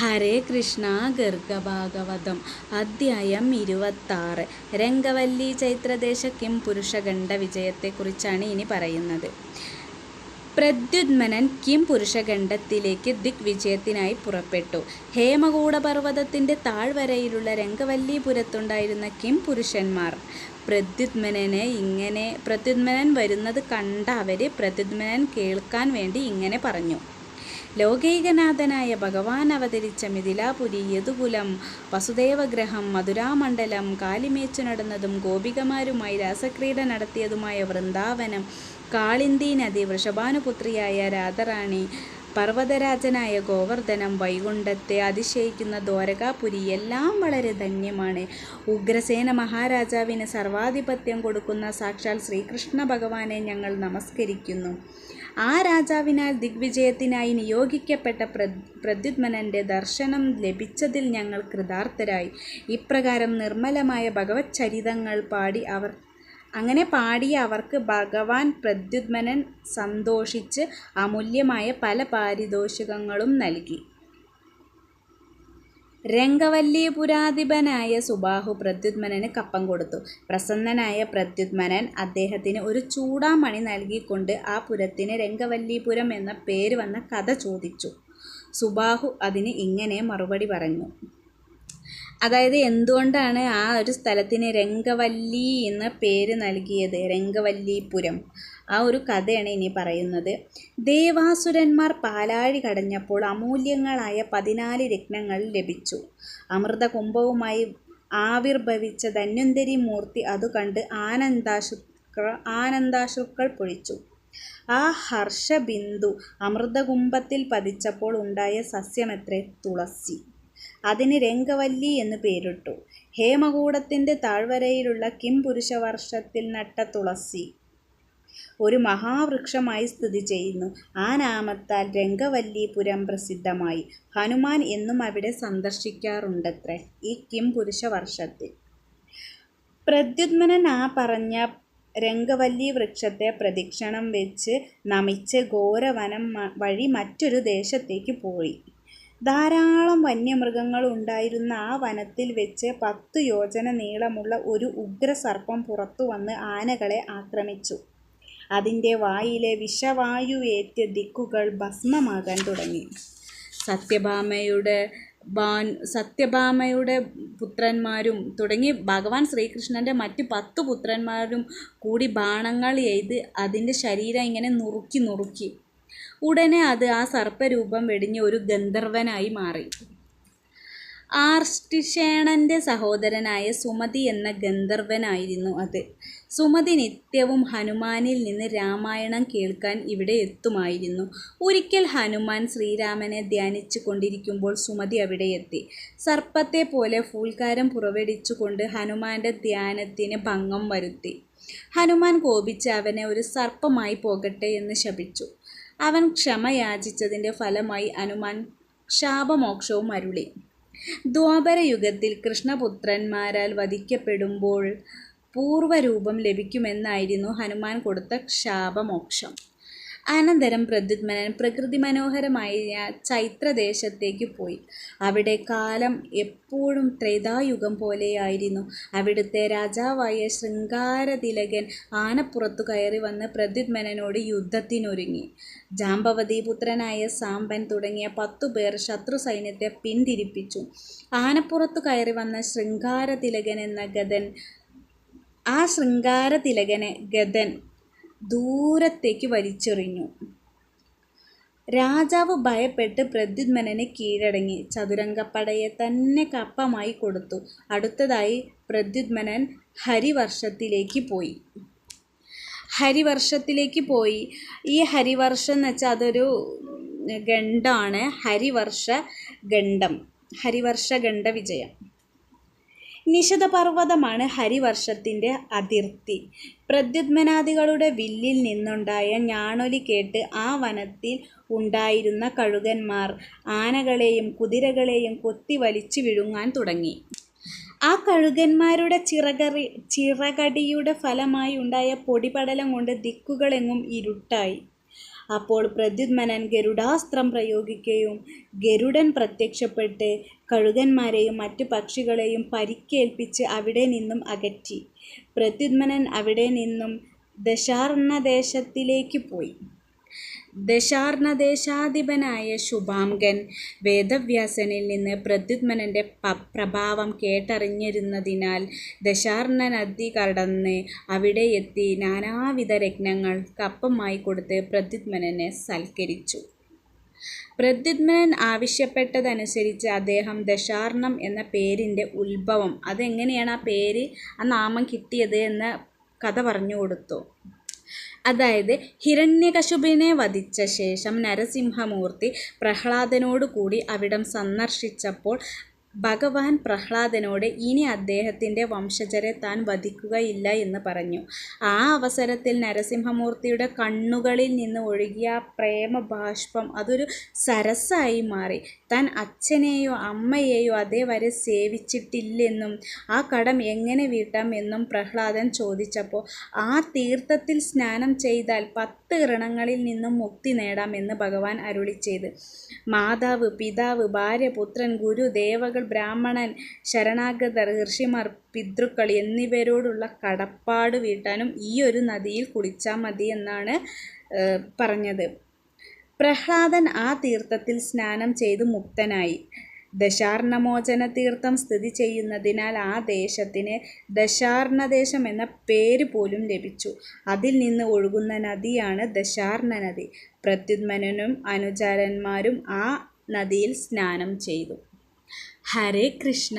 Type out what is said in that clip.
ഹരേ കൃഷ്ണ ഗർഗഭാഗവതം അധ്യായം ഇരുപത്താറ്. രംഗവല്ലി ചൈത്രദേശ കിം പുരുഷഖണ്ഡ വിജയത്തെക്കുറിച്ചാണ് ഇനി പറയുന്നത്. പ്രദ്യുത്മനൻ കിം പുരുഷഖണ്ഡത്തിലേക്ക് ദിഗ്വിജയത്തിനായി പുറപ്പെട്ടു. ഹേമകൂട പർവതത്തിന്റെ താഴ്വരയിലുള്ള രംഗവല്ലിപുരത്തുണ്ടായിരുന്ന കിം പുരുഷന്മാർ. പ്രദ്യുത്മനനെ ഇങ്ങനെ പ്രദ്യുത്മനൻ വരുന്നത് കണ്ട അവർ പ്രദ്യുത്മനൻ കേൾക്കാൻ വേണ്ടി ഇങ്ങനെ പറഞ്ഞു. ലോകൈകനാഥനായ ഭഗവാൻ അവതരിച്ച മിഥിലാപുരി യദുകുലം വസുദേവഗ്രഹം മധുരാമണ്ഡലം കാലിമേച്ചു നടന്നതും ഗോപികമാരുമായി രാസക്രീഡ നടത്തിയതുമായ വൃന്ദാവനം കാളിന്തി നദി വൃഷഭാനുപുത്രിയായ രാധറാണി പർവതരാജനായ ഗോവർദ്ധനം വൈകുണ്ഠത്തെ അതിശയിക്കുന്ന ദ്വാരകാപുരി എല്ലാം വളരെ ധന്യമാണ്. ഉഗ്രസേന മഹാരാജാവിന് സർവാധിപത്യം കൊടുക്കുന്ന സാക്ഷാൽ ശ്രീകൃഷ്ണ ഭഗവാനെ ഞങ്ങൾ നമസ്കരിക്കുന്നു. ആ രാജാവിനാൽ ദിഗ്വിജയത്തിനായി നിയോഗിക്കപ്പെട്ട പ്ര പ്രദ്യുത്മനന്റെ ദർശനം ലഭിച്ചതിൽ ഞങ്ങൾ കൃതാർത്ഥരായി. ഇപ്രകാരം നിർമ്മലമായ ഭഗവത് ചരിതങ്ങൾ പാടി അവർ അങ്ങനെ പാടിയ അവർക്ക് ഭഗവാൻ പ്രദ്യുത്മനൻ സന്തോഷിച്ച് അമൂല്യമായ പല പാരിതോഷികങ്ങളും നൽകി. രംഗവല്ലിപുരാധിപനായ സുബാഹു പ്രദ്യുത്മനന് കപ്പം കൊടുത്തു. പ്രസന്നനായ പ്രദ്യുത്മനൻ അദ്ദേഹത്തിന് ഒരു ചൂടാമണി നൽകിക്കൊണ്ട് ആ പുരത്തിന് രംഗവല്ലിപുരം എന്ന പേര് വന്ന കഥ ചോദിച്ചു. സുബാഹു അതിന് ഇങ്ങനെ മറുപടി പറഞ്ഞു. അതായത് എന്തുകൊണ്ടാണ് ആ ഒരു സ്ഥലത്തിന് രംഗവല്ലി എന്ന പേര് നൽകിയത്? രംഗവല്ലിപുരം. ആ ഒരു കഥയാണ് ഇനി പറയുന്നത്. ദേവാസുരന്മാർ പാലാഴി കടഞ്ഞപ്പോൾ അമൂല്യങ്ങളായ പതിനാല് രത്നങ്ങൾ ലഭിച്ചു. അമൃതകുംഭവുമായി ആവിർഭവിച്ച ധന്വന്തരി മൂർത്തി അത് കണ്ട് ആനന്ദാശുക്കൾ ആനന്ദാശുക്കൾ പൊഴിച്ചു. ആ ഹർഷബിന്ദു അമൃതകുംഭത്തിൽ പതിച്ചപ്പോൾ ഉണ്ടായ സസ്യമത്രേ? തുളസി. അതിന് രംഗവല്ലി എന്ന് പേരിട്ടു. ഹേമകൂടത്തിന്റെ താഴ്വരയിലുള്ള കിംപുരുഷവർഷത്തിൽ നട്ട തുളസി. ഒരു മഹാവൃക്ഷമായി സ്ഥിതി ചെയ്യുന്നു. ആ നാമത്താൽ രംഗവല്ലിപുരം പ്രസിദ്ധമായി. ഹനുമാൻ എന്നും അവിടെ സന്ദർശിക്കാറുണ്ടത്രേ. ഈ കിം പുരുഷ വർഷത്തിൽ. പ്രദ്യുത്മനൻ ആ പറഞ്ഞ രംഗവല്ലി വൃക്ഷത്തെ പ്രദക്ഷിണം വെച്ച് നമിച്ച് ഘോരവനം വഴി മറ്റൊരു ദേശത്തേക്ക് പോയി. ധാരാളം വന്യമൃഗങ്ങൾ ഉണ്ടായിരുന്ന ആ വനത്തിൽ വെച്ച് പത്ത് യോജന നീളമുള്ള ഒരു ഉഗ്രസർപ്പം പുറത്തു വന്ന് ആനകളെ ആക്രമിച്ചു. അതിന്റെ വായിലെ വിഷവായുവേറ്റ് ദിക്കുകൾ ഭസ്മമാകാൻ തുടങ്ങി. സത്യഭാമയുടെ ബാൻ സത്യഭാമയുടെ പുത്രന്മാരും തുടങ്ങി ഭഗവാൻ ശ്രീകൃഷ്ണന്റെ മറ്റ് പത്ത് പുത്രന്മാരും കൂടി ബാണങ്ങൾ എഴുതി അതിന്റെ ശരീരം ഇങ്ങനെ നുറുക്കി നുറുക്കി. ഉടനെ അത് ആ സർപ്പരൂപം വെടിഞ്ഞ് ഒരു ഗന്ധർവനായി മാറി. ആർഷ്ടിഷേണന്റെ സഹോദരനായ സുമതി എന്ന ഗന്ധർവനായിരുന്നു അത്. സുമതി നിത്യവും ഹനുമാനിൽ നിന്ന് രാമായണം കേൾക്കാൻ ഇവിടെ എത്തുമായിരുന്നു. ഒരിക്കൽ ഹനുമാൻ ശ്രീരാമനെ ധ്യാനിച്ചു കൊണ്ടിരിക്കുമ്പോൾ സുമതി അവിടെ എത്തി. സർപ്പത്തെ പോലെ ഫൂൽക്കാരം പുറവടിച്ചുകൊണ്ട് ഹനുമാന്റെ ധ്യാനത്തിന് ഭംഗം വരുത്തി. ഹനുമാൻ കോപിച്ച് അവനെ ഒരു സർപ്പമായി പോകട്ടെ എന്ന് ശപിച്ചു. അവൻ ക്ഷമ യാചിച്ചതിന്റെ ഫലമായി ഹനുമാൻ ശാപമോക്ഷവും അരുളി. ദ്വാപരയുഗത്തിൽ കൃഷ്ണപുത്രന്മാരാൽ വധിക്കപ്പെടുമ്പോൾ പൂർവരൂപം ലഭിക്കുമെന്നായിരുന്നു ഹനുമാൻ കൊടുത്ത ശാപമോക്ഷം അനന്തരം പ്രദ്യുത്മനൻ പ്രകൃതി മനോഹരമായ ചൈത്രദേശത്തേക്ക് പോയി. അവിടെ കാലം എപ്പോഴും ത്രേതായുഗം പോലെയായിരുന്നു. അവിടുത്തെ രാജാവായ ശൃംഗാരതിലകൻ ആനപ്പുറത്തു കയറി വന്ന് പ്രദ്യുത്മനോട് യുദ്ധത്തിനൊരുങ്ങി. ജാമ്പവതി പുത്രനായ സാമ്പൻ തുടങ്ങിയ പത്തു പേർ ശത്രു സൈന്യത്തെ പിന്തിരിപ്പിച്ചു. ആനപ്പുറത്തു കയറി വന്ന ശൃംഗാരതിലകൻ എന്ന ഗതൻ ആ ശൃംഗാരതിലകനെ ഗതൻ ദൂരത്തേക്ക് വലിച്ചെറിഞ്ഞു. രാജാവ് ഭയപ്പെട്ട് പ്രദ്യുത്മനന് കീഴടങ്ങി. ചതുരംഗപ്പടയെ തന്നെ കപ്പമായി കൊടുത്തു. അടുത്തതായി പ്രദ്യുത്മനൻ ഹരിവർഷത്തിലേക്ക് പോയി. ഹരിവർഷത്തിലേക്ക് പോയി. ഈ ഹരിവർഷം എന്ന് വെച്ചാൽ അതൊരു ഗണ്ഡാണ് ഹരിവർഷ ഗണ്ഡം ഹരിവർഷ ഗണ്ഡ വിജയം. നിശിതപർവതമാണ് ഹരിവർഷത്തിന്റെ അതിർത്തി. പ്രദ്യുത്മനാദികളുടെ വില്ലിൽ നിന്നുണ്ടായ ഞാണൊലി കേട്ട് ആ വനത്തിൽ ഉണ്ടായിരുന്ന കഴുകന്മാർ ആനകളെയും കുതിരകളെയും കൊത്തി വലിച്ചു വിഴുങ്ങാൻ തുടങ്ങി. ആ കഴുകന്മാരുടെ ചിറകറി ചിറകടിയുടെ ഫലമായി ഉണ്ടായ പൊടിപടലം കൊണ്ട് ദിക്കുകളെങ്ങും ഇരുട്ടായി. അപ്പോൾ പ്രദ്യുത്മനൻ ഗരുഡാസ്ത്രം പ്രയോഗിക്കുകയും ഗരുഡൻ പ്രത്യക്ഷപ്പെട്ട് കഴുകന്മാരെയും മറ്റു പക്ഷികളെയും പരിക്കേൽപ്പിച്ച് അവിടെ നിന്നും അകറ്റി. പ്രദ്യുത്മനൻ അവിടെ നിന്നും ദശാർണദേശത്തിലേക്ക് പോയി. ദശാർണദേശാധിപനായ ശുഭാംഗൻ വേദവ്യാസനിൽ നിന്ന് പ്രദ്യുമ്നന്റെ പ്രഭാവം കേട്ടറിഞ്ഞിരുന്നതിനാൽ ദശാർണനദി കടന്ന് അവിടെ എത്തി നാനാവിധ രത്നങ്ങൾ കപ്പമായി കൊടുത്ത് പ്രദ്യുമ്നനെ സൽക്കരിച്ചു. പ്രദ്യുത്മനൻ ആവശ്യപ്പെട്ടതനുസരിച്ച് അദ്ദേഹം ദശാർണം എന്ന പേരിന്റെ ഉത്ഭവം, അതെങ്ങനെയാണ് ആ പേര്, ആ നാമം കിട്ടിയത് എന്ന കഥ പറഞ്ഞുകൊടുത്തു. അതായത് ഹിരണ്യകശുപിനെ വധിച്ച ശേഷം നരസിംഹമൂർത്തി പ്രഹ്ലാദനോടുകൂടി അവിടം സന്ദർശിച്ചപ്പോൾ ഭഗവാൻ പ്രഹ്ലാദനോട് ഇനി അദ്ദേഹത്തിന്റെ വംശജരെ താൻ വധിക്കുകയില്ല എന്ന് പറഞ്ഞു. ആ അവസരത്തിൽ നരസിംഹമൂർത്തിയുടെ കണ്ണുകളിൽ നിന്ന് ഒഴുകിയ പ്രേമ പ്രേമബാഷ്പം അതൊരു സരസായി മാറി. താൻ അച്ഛനെയോ അമ്മയെയോ അതേവരെ സേവിച്ചിട്ടില്ലെന്നും ആ കടം എങ്ങനെ വീട്ടാം എന്നും പ്രഹ്ലാദൻ ചോദിച്ചപ്പോൾ ആ തീർത്ഥത്തിൽ സ്നാനം ചെയ്താൽ പത്ത് ഇറണങ്ങളിൽ നിന്നും മുക്തി നേടാമെന്ന് ഭഗവാൻ ഭഗവാൻ അരുളിച്ചെയ്ത്. മാതാവ്, പിതാവ്, ഭാര്യ, പുത്രൻ, ഗുരു, ദേവകൾ, ബ്രാഹ്മണൻ, ശരണാഗതർ, ഋഷിമാർ, പിതൃക്കൾ എന്നിവരോടുള്ള കടപ്പാട് വീട്ടാനും ഈ ഒരു നദിയിൽ കുളിച്ചാൽ മതി എന്നാണ് പറഞ്ഞത്. പ്രഹ്ലാദൻ ആ തീർത്ഥത്തിൽ സ്നാനം ചെയ്ത് മുക്തനായി. ദശാർണമോചന തീർത്ഥം സ്ഥിതി ചെയ്യുന്നതിനാൽ ആ ദേശത്തിന് ദശാർണദേശം എന്ന പേര് പോലും ലഭിച്ചു. അതിൽ നിന്ന് ഒഴുകുന്ന നദിയാണ് ദശാർണ നദി പ്രത്യുത്മനും അനുചരന്മാരും ആ നദിയിൽ സ്നാനം ചെയ്തു. ഹരേ കൃഷ്ണ